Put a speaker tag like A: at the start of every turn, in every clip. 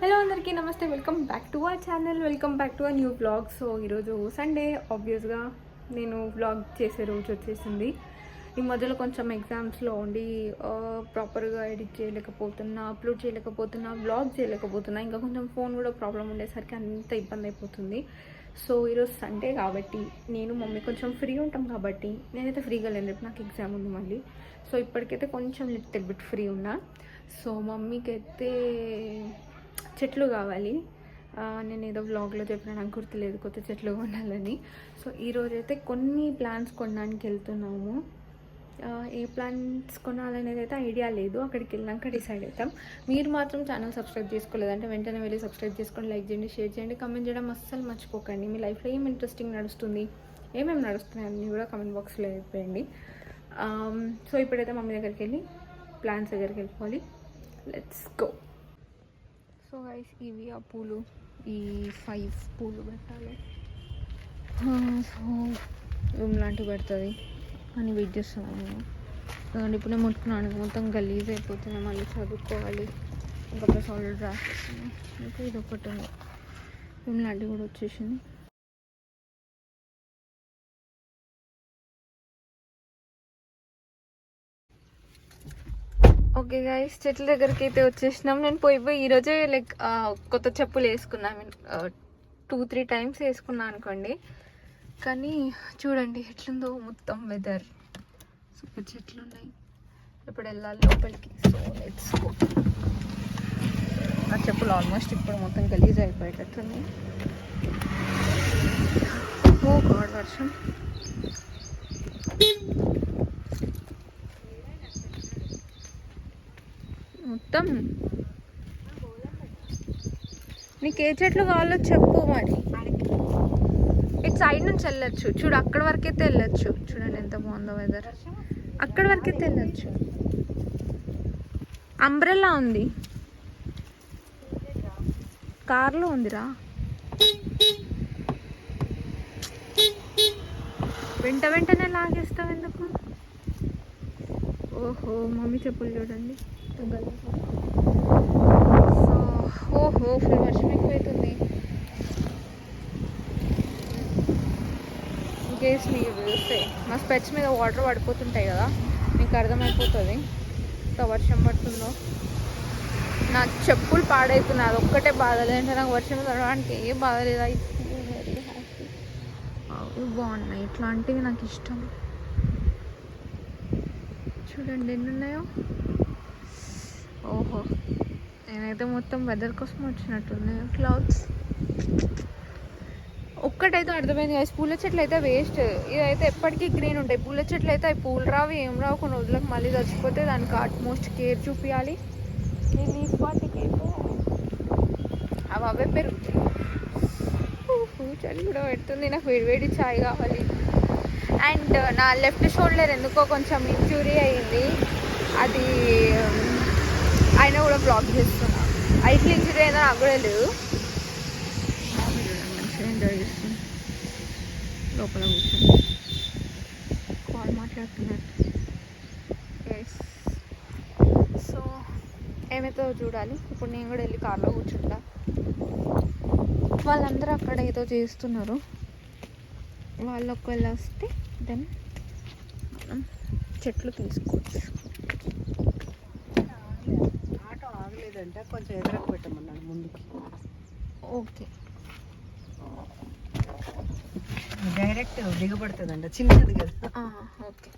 A: Hello అందరికీ నమస్తే welcome back to our channel welcome back to a new blog so ఈరోజు Sunday ఆబ్వియస్గా నేను బ్లాగ్ చేసే రోజు వచ్చేసింది. ఈ మధ్యలో కొంచెం ఎగ్జామ్స్లో ఉండి ప్రాపర్గా ఎడిట్ చేయలేకపోతున్నా అప్లోడ్ చేయలేకపోతున్నా బ్లాగ్ చేయలేకపోతున్నా ఇంకా కొంచెం ఫోన్ కూడా ప్రాబ్లం ఉండేసరికి అంత ఇబ్బంది అయిపోతుంది. సో ఈరోజు సండే కాబట్టి నేను మమ్మీ కొంచెం ఫ్రీ ఉంటాం కాబట్టి నేనైతే ఫ్రీగా లేను రేపు నాకు ఎగ్జామ్ ఉంది మళ్ళీ. సో ఇప్పటికైతే కొంచెం లిటిల్ బిట్ ఫ్రీ ఉన్నా. సో మమ్మీకి అయితే చెట్లు కావాలి. నేను ఏదో బ్లాగ్లో చెప్పిన నాకు గుర్తులేదు కొత్త చెట్లు కొనాలని. సో ఈరోజు అయితే కొన్ని ప్లాన్స్ కొనడానికి వెళ్తున్నాము. ఏ ప్లాన్స్ కొనాలనేది అయితే ఐడియా లేదు. అక్కడికి వెళ్ళాక డిసైడ్ అవుతాం. మీరు మాత్రం ఛానల్ సబ్స్క్రైబ్ చేసుకోలేదంటే వెంటనే వెళ్ళి సబ్స్క్రైబ్ చేసుకోండి లైక్ చేయండి షేర్ చేయండి. కమెంట్ చేయడం అస్సలు మర్చిపోకండి. మీ లైఫ్లో ఏం ఇంట్రెస్టింగ్ నడుస్తుంది? ఏమేమి నడుస్తున్నాయి అన్నీ కూడా కమెంట్ బాక్స్లో చెప్పండి సో ఇప్పుడైతే మమ్మీ దగ్గరికి వెళ్ళి ప్లాన్స్ దగ్గరికి వెళ్ళిపోవాలి. లెట్స్ గో సో గైస్ ఇవి ఆ పూలు ఈ ఫైవ్ పూలు పెట్టాలి సో రూమ్ లాంటివి పెడుతుంది? అని వెయిట్ చేస్తున్నాను నేను ఎందుకంటే ఇప్పుడు నేను ముట్టుకున్నాను. మొత్తం గలీజ్ అయిపోతుంది. మళ్ళీ చదువుకోవాలి. ఇంకా ప్లస్ ఆల్రెడీ రాసేస్తున్నాను ఇంకా ఇది ఒకటి ఉంది. రూమ్ లాంటివి కూడా వచ్చేసింది. ఓకే గైస్ చెట్ల దగ్గరికి అయితే వచ్చేసినాం. నేను పోయి పోయి ఈరోజే లైక్ కొత్త చెప్పులు వేసుకున్నా. మీన్ టూ త్రీ టైమ్స్ వేసుకున్నా అనుకోండి. కానీ చూడండి ఎట్లుందో మొత్తం వెదర్ సూపర్ చెట్లు ఉన్నాయి. ఇప్పుడు వెళ్ళాలి? లోపలికి. సో లెట్స్ నా చెప్పులు ఆల్మోస్ట్ ఇప్పుడు మొత్తం గలీజ్ అయిపోయేటట్టుంది. Oh, ఓ గాడ్ వర్షం. మొత్తం. నీకు ఏ చెట్లు కావాలో చెప్పు మరి. ఇటు సైడ్ నుంచి వెళ్ళొచ్చు. చూడు అక్కడ వరకైతే వెళ్ళొచ్చు. చూడండి ఎంత బాగుందో వెదర్ అక్కడ వరకైతే వెళ్ళొచ్చు. అంబ్రెల్లా ఉంది. కార్లో ఉందిరా. వెంట వెంటనే లాగేస్తావు ఎందుకు? ఓహో మమ్మీ చెప్పులు చూడండి. సో ఓహో ఫుల్ వర్షం ఎక్కువైతుంది. కేస్ మీకు చూస్తే మా స్పెట్స్ మీద వాటర్ పడిపోతుంటాయి కదా మీకు అర్థమైపోతుంది. ఎంత వర్షం పడుతుందో. నా చెప్పులు పాడైతున్నాయి అది ఒక్కటే బాధ లేదంటే నాకు వర్షం తడవడానికి ఏ బాధ లేదు? ఐ వెరీ హ్యాపీ అవి బాగున్నాయి ఇట్లాంటివి నాకు ఇష్టం. చూడండి ఎన్ని ఉన్నాయో. ఓహో. నేనైతే మొత్తం వెదర్ కోసం వచ్చినట్టున్నాయి క్లౌడ్స్ ఒక్కటైతే అర్థమైంది కదా పూల చెట్లు అయితే వేస్ట్ ఇదైతే ఎప్పటికీ గ్రీన్ ఉంటాయి. పూల చెట్లు అయితే అవి పూలు రావు ఏం రావు. కొన్ని రోజులకు మళ్ళీ చచ్చిపోతే దానికి అట్మోస్ట్ కేర్ చూపించాలి ఈ లీఫ్ వాటికి అయితే అవి అవే పెరుగుతాయి. చలి కూడా పెడుతుంది. నాకు వేడి వేడి చాయ్ కావాలి. అండ్ నా లెఫ్ట్ షోల్డర్ ఎందుకో కొంచెం ఇంజురీ అయింది అది అయినా కూడా బ్లాక్ చేస్తున్నా ఐట్లు ఇంజురీ అయినా నాకు కూడా లేదు మంచిగా ఎంజాయ్ చేస్తుంది లోపల కూర్చొని కాల్ మాట్లాడుతున్నారు ఎస్ సో ఏమైతే చూడాలి? ఇప్పుడు నేను కూడా వెళ్ళి కార్లో కూర్చుంటా. వాళ్ళందరూ అక్కడ ఏదో చేస్తున్నారు. వాళ్ళు ఒకవేళ వస్తే దెన్ మనం చెట్లు తీసుకోవచ్చు
B: ఆగలేదంటే కొంచెం ఎదురకు పెట్టమన్నాడు ముందుకి.
A: ఓకే.
B: డైరెక్ట్ దిగబడుతుందంట చిన్నది కదా.
A: ఓకే.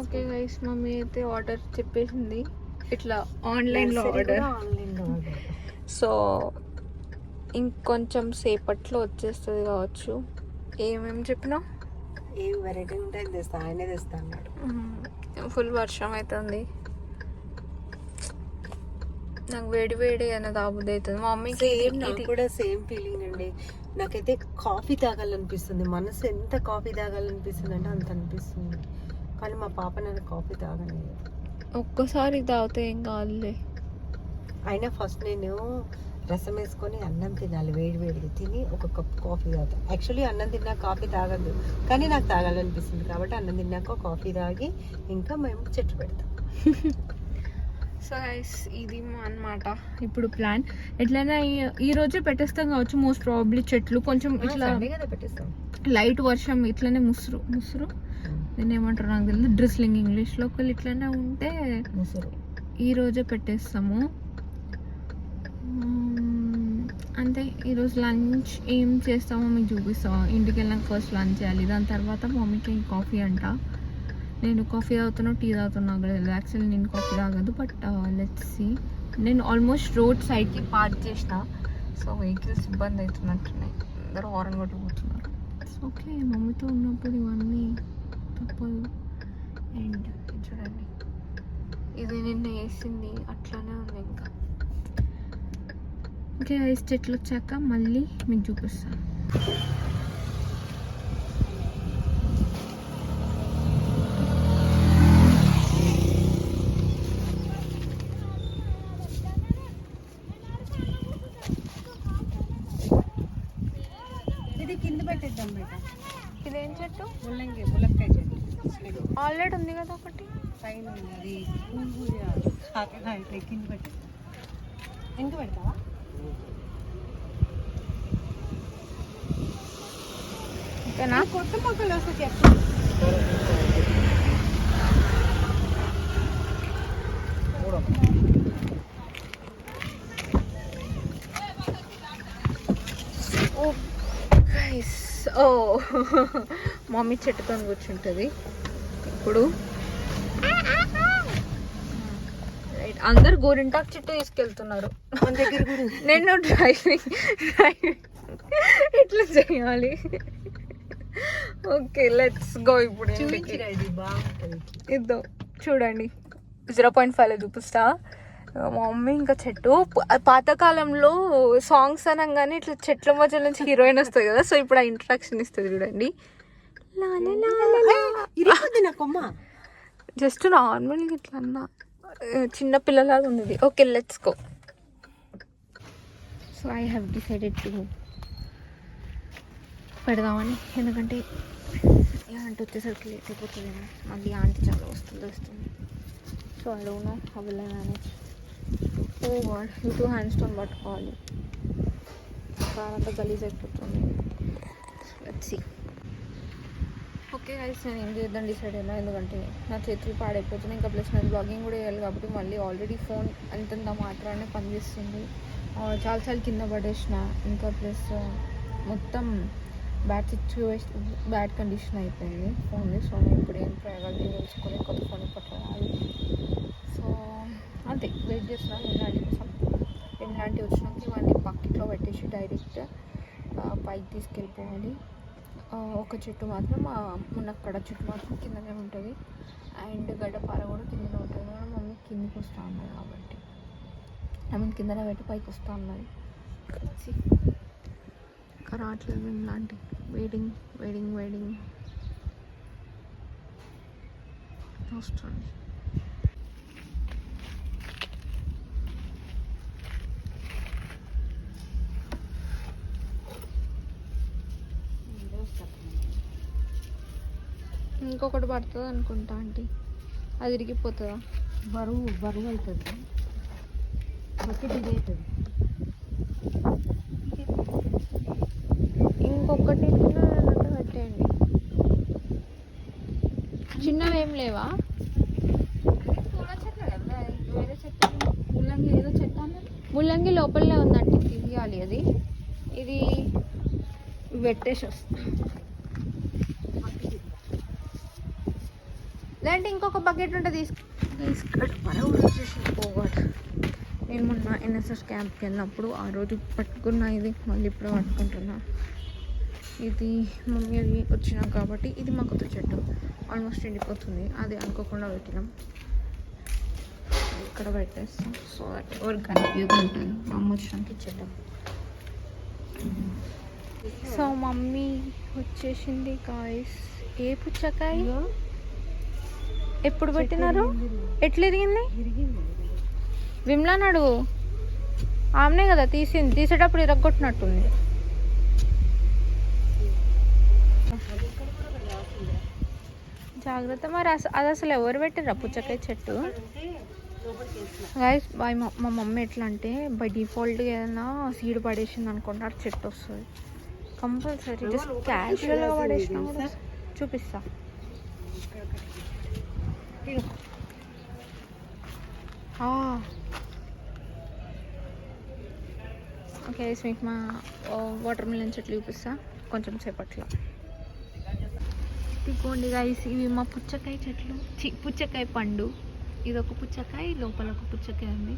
A: ఓకే గైస్ మమ్మీ అయితే ఆర్డర్ చెప్పేసింది. ఇట్లా ఆన్లైన్లో ఆర్డర్ సో ఇంకొంచెం సేపట్లో వచ్చేస్తుంది కావచ్చు. ఏమేమి చెప్పినావు
B: ఏ వెరైటీ ఉంటాయి తెస్తా ఆయనే తెస్తా అన్నాడు.
A: ఫుల్ వర్షం అవుతుంది నాకు వేడి వేడి అనేది తాగుద్ది అవుతుంది మా మమ్మీకి
B: సేమ్ నాకు కూడా సేమ్ ఫీలింగ్ అండి. నాకైతే కాఫీ తాగాలనిపిస్తుంది. మనసు ఎంత కాఫీ తాగాలనిపిస్తుంది అంటే అంత అనిపిస్తుంది. కానీ మా పాప నాకు కాఫీ తాగలేదు.
A: ఒక్కసారి తాగితే ఏం కాదులే.
B: అయినా ఫస్ట్ నేను రసం వేసుకొని అన్నం తినాలి వేడి వేడిగా తిని ఒక కప్ కాఫీ తాగుతా. యాక్చువల్లీ అన్నం తిన్నా కాఫీ తాగద్దు కానీ నాకు తాగాలనిపిస్తుంది కాబట్టి అన్నం తిన్నాక కాఫీ తాగి ఇంకా మేము చెట్టు పెడతాం.
A: సో గైస్ ఇది అన్నమాట. ఇప్పుడు ప్లాన్ ఎట్లయినా ఈ- రోజే పెట్టేస్తాం కావచ్చు. మోస్ట్ ప్రాబబ్లీ చెట్లు కొంచెం ఇట్లా లైట్ వర్షం ఇట్లనే ముసురు ముసురు. దీన్ని ఏమంటారు నాకు తెలియదు. డ్రిస్లింగ్ ఇంగ్లీష్లో ఒకళ్ళు ఇట్లనే ఉంటే
B: ముసురు.
A: ఈ రోజే పెట్టేస్తాము. మ్మ్, అంతే ఈరోజు లంచ్ ఏం చేస్తామో మీకు చూపిస్తాము ఇంటికి వెళ్ళినాక ఫస్ట్ లంచ్ చేయాలి. దాని తర్వాత మమ్మీకి కాఫీ అంట. నేను కాఫీ తాగుతున్నా టీ తాగుతున్నా కూడా యాక్చువల్లీ నేను కాఫీ తాగదు బట్ లెట్స్ సి నేను ఆల్మోస్ట్ రోడ్ సైడ్కి పార్క్ చేసిన. సో వెహికల్స్ ఇబ్బంది అవుతున్నట్టున్నాయి. అందరూ హారన్ కొట్టుకుపోతున్నారు. ఓకే మమ్మీతో ఉన్నప్పుడు ఇవన్నీ తప్పదు. అండ్ చూడండి. ఇది నిన్న వేసింది. అట్లానే ఉంది ఇంకా. ఓకే ఐస్ చెట్లు వచ్చాక మళ్ళీ మీకు చూపిస్తాను
B: ఇది కింద పెట్టేద్దాం బేట
A: ఇదేం చెట్టు?
B: ముల్లంగి ములక్కాయ చెట్టు.
A: ఆల్రెడీ ఉంది కదా ఒకటి.
B: పైన ఉంది అది. పువ్వు ఇట్లా కింద పెట్టేద్దాం ఎంత పెడతావా?
A: ఓకేనా?
B: కొత్త మొక్కలు వస్తే చెప్పు.
A: ఓ గైస్ ఓ. మమ్మీ చెట్టుతో కూర్చుంటుంది. ఇప్పుడు. అందరు గోరింటాకు చెట్టు తీసుకెళ్తున్నారు. నేను డ్రైవింగ్ డ్రైవింగ్. ఇట్లా చేయాలి? ఓకే లెట్స్ గో ఇప్పుడు. ఇద్దాం. చూడండి. జీరో పాయింట్ ఫైవ్లో చూపిస్తా. మా మమ్మీ ఇంకా చెట్టు. పాతకాలంలో సాంగ్స్ అనగానే ఇట్లా చెట్ల మధ్య నుంచి హీరోయిన్ వస్తుంది కదా సో ఇప్పుడు ఆ ఇంట్రడక్షన్ ఇస్తుంది చూడండి. జస్ట్ నార్మల్గా ఇట్లా అన్న. చిన్న పిల్లలాగా ఉంది okay let's go so I have decided to పెడదామని. ఎందుకంటే ఆంటీ వచ్చేసరికి లేట్ అయిపోతుంది మళ్ళీ ఆంటీ చాలా వస్తుంది వస్తుంది. So I don't know how will I manage oh God two hands పట్టుకోవాలి. కార్ అంతా గలీజ్ అయిపోతుంది. వచ్చి ఓకే గైస్ నేను ఏం చేద్దాం? డిసైడ్ అయినా ఎందుకంటే నా చేతులు పాడైపోతున్నాయి. ఇంకా ప్లస్ నేను బ్లాగింగ్ కూడా వేయాలి కాబట్టి మళ్ళీ ఆల్రెడీ ఫోన్ అంతంత మాత్రానే పనిచేస్తుంది. చాలాసార్లు కింద పడేసిన. ఇంకా ప్లస్ మొత్తం బ్యాడ్ సిచ్యువేషన్ బ్యాడ్ కండిషన్ అయిపోయింది. ఫోన్ సో నేను ఇప్పుడు ఏం ప్రయోగాలు తెలుసుకొని కొత్త ఫోన్ పట్టుకోవాలి. సో అంతే వెయిట్ చేస్తున్నాను ఇలాంటి కోసం ఇలాంటివి వచ్చినాక ఇవన్నీ బకెట్లో పెట్టేసి డైరెక్ట్ పైకి తీసుకెళ్ళిపోవాలి. ఒక చెట్టు మాత్రం మునక్కడ చెట్టు మాత్రం కిందనే ఉంటుంది. అండ్ గడ్డపార కూడా కిందనే ఉంటుంది. మన మమ్మీ కిందకి వస్తూ అన్నది కాబట్టి. ఐ మీన్ కిందనే పెట్టి పైకి వస్తూ ఉన్నది రావట్లేదు మేము లాంటి. వెయిటింగ్ వెయిటింగ్ వెయిటింగ్ వస్తుంది ఇంకొకటి పడుతుంది అనుకుంటా ఆంటీ. అది ఇరిగిపోతుందా?
B: బరువు బరువు అవుతుంది. బకెట్ ఇది అవుతుంది.
A: ఇంకొకటి పెట్టేయండి. చిన్నవి ఏం లేవా?
B: ముల్లంగి
A: లోపలనే ఉందంటే తీయాలి అది. ఇది పెట్టేసి వస్తా. లేదంటే ఇంకొక బకెట్ ఉంటే తీసుకు తీసుకెళ్ళి. పరవు వచ్చేసి పోవాలి నేను మొన్న ఎన్ఎస్ఎస్ క్యాంప్కి వెళ్ళినప్పుడు ఆ రోజు పట్టుకున్న ఇది మళ్ళీ ఇప్పుడు పట్టుకుంటున్నా. ఇది మమ్మీ అది వచ్చినాం కాబట్టి ఇది మా కొత్త చెట్టు. ఆల్మోస్ట్ ఎండిపోతుంది. అది అనుకోకుండా పెట్టినాం. ఇక్కడ పెట్టేస్తాం. సో దట్ ఎవరికి కన్ఫ్యూజ్ ఉంటుంది మా అమ్మ వచ్చినాక ఇచ్చేద్దాం. సో మమ్మీ వచ్చేసింది కాయస్ ఏ పుచ్చకాయ? ఎప్పుడు పెట్టినారు? ఎట్లా ఎదిగింది
B: ఇరిగింది
A: విమ్లా నడు ఆమెనే కదా తీసింది. తీసేటప్పుడు ఇరగొట్టినట్టుంది. జాగ్రత్త మరి. అది అసలు ఎవరు పెట్టిర్రా పుచ్చకాయ చెట్టు? గైస్ బై మా మా మమ్మీ ఎట్లా అంటే బై డిఫాల్ట్గా ఏదైనా సీడ్ పడేసింది అనుకోండి ఆ చెట్టు వస్తుంది. కంపల్సరీ జస్ట్ క్యాజువల్గా పడేసినా కూడా చూపిస్తా. ఓకే మీకు ah. మా వాటర్ మిలన్ చెట్లు చూపిస్తా. కొంచెం సేపట్లో. ఇదిగోండి గైస్ ఇవి మా పుచ్చకాయ చెట్లు. చి పుచ్చకాయ పండు. ఇది ఒక పుచ్చకాయ లోపల ఒక పుచ్చకాయ ఉంది.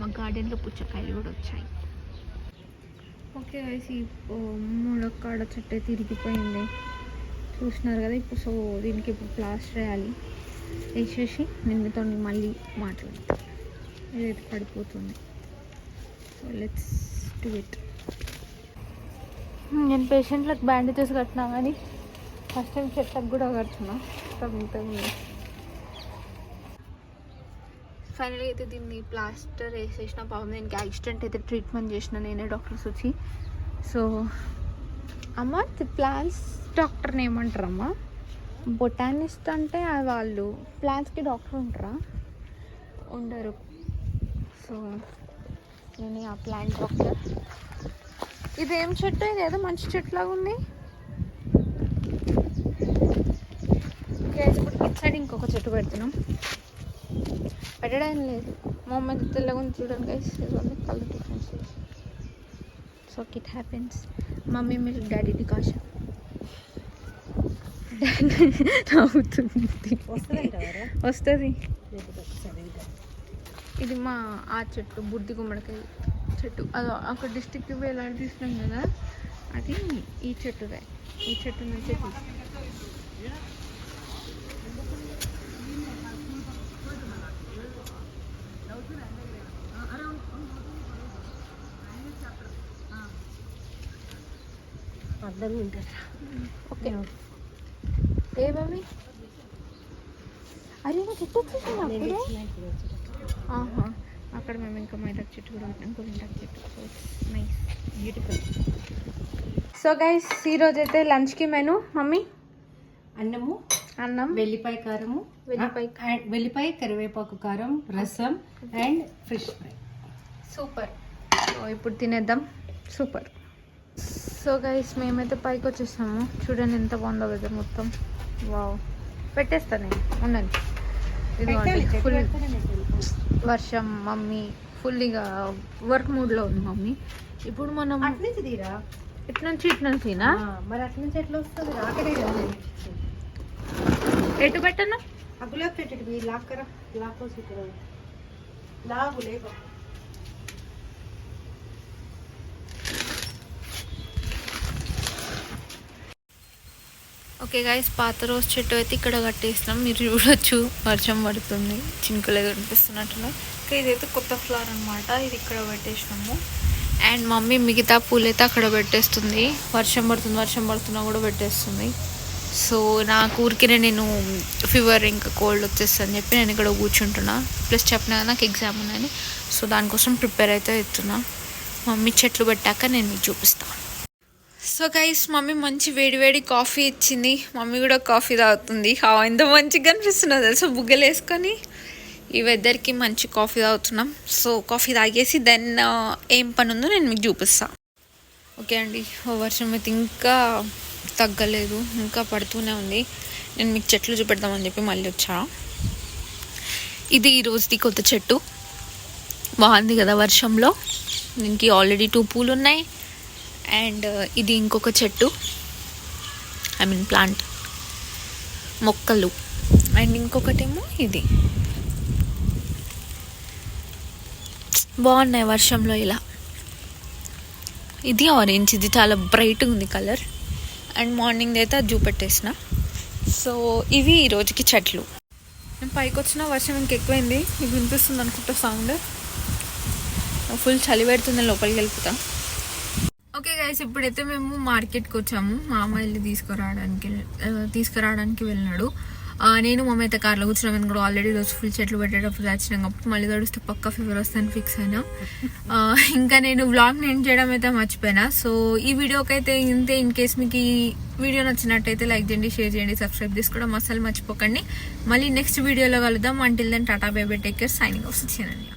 A: మా గార్డెన్లో పుచ్చకాయలు కూడా వచ్చాయి. ఓకే గైస్ ఈ ములక్కాడ చెట్టు తిరిగిపోయింది. చూసినారు కదా ఇప్పుడు సో దీనికి ఇప్పుడు ప్లాస్టర్ వేయాలి వేసేసి నేను మీతో మళ్ళీ మాట్లాడతాను ఇదైతే పడిపోతుంది. సో లెట్స్ డు ఇట్ నేను పేషెంట్లకు బ్యాండేజెస్ కట్టినా కానీ ఫస్ట్ టైం చెట్లకు కూడా కడుతున్నా. తగ్గుతుంది ఫైనల్గా అయితే దీన్ని ప్లాస్టర్ వేసేసిన. పాపం దీనికి యాక్సిడెంట్ అయితే ట్రీట్మెంట్ చేసిన నేనే డాక్టర్స్ వచ్చి సో అమ్మ ప్లాంట్స్ డాక్టర్ని ఏమంటారమ్మా బొటానిస్ట్ అంటే వాళ్ళు ప్లాంట్స్కి డాక్టర్ ఉంటారా? ఉండరు. సో నేను ఆ ప్లాంట్ డాక్టర్. ఇదేం చెట్టు? ఇది ఏదో మంచి చెట్టు లాగా ఉంది ఇప్పుడు ఇటు సైడ్ ఇంకొక చెట్టు పెడుతున్నాం. పెట్టడం లేదు. మా తెల్లగా ఉంది చూడండి guys colour difference so it happens mummy milk daddy decoction అవుతుంది వస్తుంది. ఇది మా ఆ చెట్టు బుద్ధి గుమ్మడికాయ చెట్టు అది అక్కడ డిస్టిక్ వేలాడి తీసినాం కదా అది ఈ చెట్టుదే ఈ చెట్టు నుంచే తీసినాం
B: అర్థం వింటారా
A: ఓకే. అరే నాకు
B: ఇచ్చిన ఇప్పుడు వచ్చేటప్పుడు.
A: ఆహా. అక్కడ మేము ఇంకా మైదాకు చెట్టు కూడా పెట్టాం. గోరింటాకు చెట్టు. నైస్
B: బ్యూటిఫుల్
A: సో గైస్ ఈరోజు అయితే లంచ్కి మెను. మమ్మీ?
B: అన్నము
A: అన్నం.
B: వెల్లిపాయ కారము
A: వెల్లిపాయ
B: వెల్లిపాయ కరివేపాకు కారం రసం and fish fry.
A: Super so ఇప్పుడు తినేద్దాం. సూపర్ సో గైస్ మేమైతే పైకి వచ్చేసాము. చూడండి ఎంత బాగుందో వెదర్ మొత్తం. వావ్ పెట్టేస్తా నేను. ఉండండి. ఇదిగోండి ఫుల్ వర్షం మమ్మీ ఫుల్ ఇక వర్క్ మూడ్లో ఉంది మమ్మీ. ఇప్పుడు మనం ఇటు నుంచి ఇటు నుంచినా
B: మరి అటు నుంచి ఎట్లా వస్తుంది? రాకడే.
A: ఎటు పెట్టను?
B: లాక్కరా. లాక్ వచ్చి ఇక్కడ. లాగు
A: ఓకే గాయస్ పాత రోజు చెట్టు అయితే ఇక్కడ కట్టేసినాం. మీరు చూడొచ్చు. వర్షం పడుతుంది. చినుకులు కనిపిస్తున్నట్టున్నాయి. ఇంకా ఇదైతే కొత్త ఫ్లవర్ అనమాట ఇది ఇక్కడ పెట్టేసినాము. అండ్ మమ్మీ మిగతా పూలైతే అక్కడ పెట్టేస్తుంది. వర్షం పడుతుంది వర్షం పడుతున్నా కూడా పెట్టేస్తుంది. సో నా ఊరికే నేను ఫీవర్ ఇంకా కోల్డ్ వచ్చేస్తుంది అని చెప్పి నేను ఇక్కడ కూర్చుంటున్నా. ప్లస్ చెప్పిన నాకు ఎగ్జామ్ ఉందని సో దానికోసం ప్రిపేర్ అయితే అవుతున్నా. మమ్మీ చెట్లు పెట్టాక నేను మీకు చూపిస్తాను సో గైస్ మమ్మీ మంచి వేడి వేడి కాఫీ ఇచ్చింది. మమ్మీ కూడా కాఫీ తాగుతుంది. ఎంత మంచిగా అనిపిస్తున్నది తెలుసా? బుగ్గలు వేసుకొని ఈ వెదర్కి మంచి కాఫీ తాగుతున్నాం. సో కాఫీ తాగేసి దెన్ uh, ఏం పని ఉందో నేను మీకు చూపిస్తాను ఓకే అండి ఓ వర్షం అయితే ఇంకా తగ్గలేదు. ఇంకా పడుతూనే ఉంది. నేను మీకు చెట్లు చూపెడదామని చెప్పి మళ్ళీ వచ్చా. ఇది ఈరోజుది కొత్త చెట్టు. బాగుంది కదా వర్షంలో. దీనికి ఆల్రెడీ టూ పూలు ఉన్నాయి అండ్ ఇది ఇంకొక చెట్టు. I mean plant. మొక్కలు. అండ్ ఇంకొకటేమో ఇది. బాగున్నాయి వర్షంలో ఇలా. ఇది ఆరెంజ్ ఇది చాలా బ్రైట్గా ఉంది కలర్ అండ్ మార్నింగ్ అయితే అది చూపెట్టేసిన. సో ఇవి ఈ రోజుకి చెట్లు. నేను పైకి వచ్చిన వర్షం ఇంకెక్కువైంది ఇది వినిపిస్తుంది అనుకుంటా సౌండ్ ఫుల్ చలి పెడుతుంది లోపలికి వెళ్ళిపోతాను ఓకే గైస్ ఇప్పుడైతే మేము మార్కెట్కి వచ్చాము. మా అమ్మాయిని తీసుకురావడానికి తీసుకురావడానికి వెళ్ళినాడు నేను నేను మమ్మీ అయితే కార్లో కూర్చున్నాం. కూడా ఆల్రెడీ రోజు ఫుల్ చెట్లు పెట్టేటప్పుడు వచ్చినాం కాబట్టి మళ్ళీ తడుస్తే పక్క ఫీవర్ వస్తాను ఫిక్స్ అయినా. ఇంకా నేను వ్లాగ్ నేను చేయడం అయితే మర్చిపోయినా. సో ఈ వీడియోకి అయితే ఇంతే. ఇన్ కేస్ మీకు ఈ వీడియో నచ్చినట్టయితే లైక్ చేయండి షేర్ చేయండి సబ్స్క్రైబ్ చేసుకోవడం అసలు మర్చిపోకండి. మళ్ళీ నెక్స్ట్ వీడియోలో కలుద్దాం. Until then tata baby take care signing off సిచ్చానండి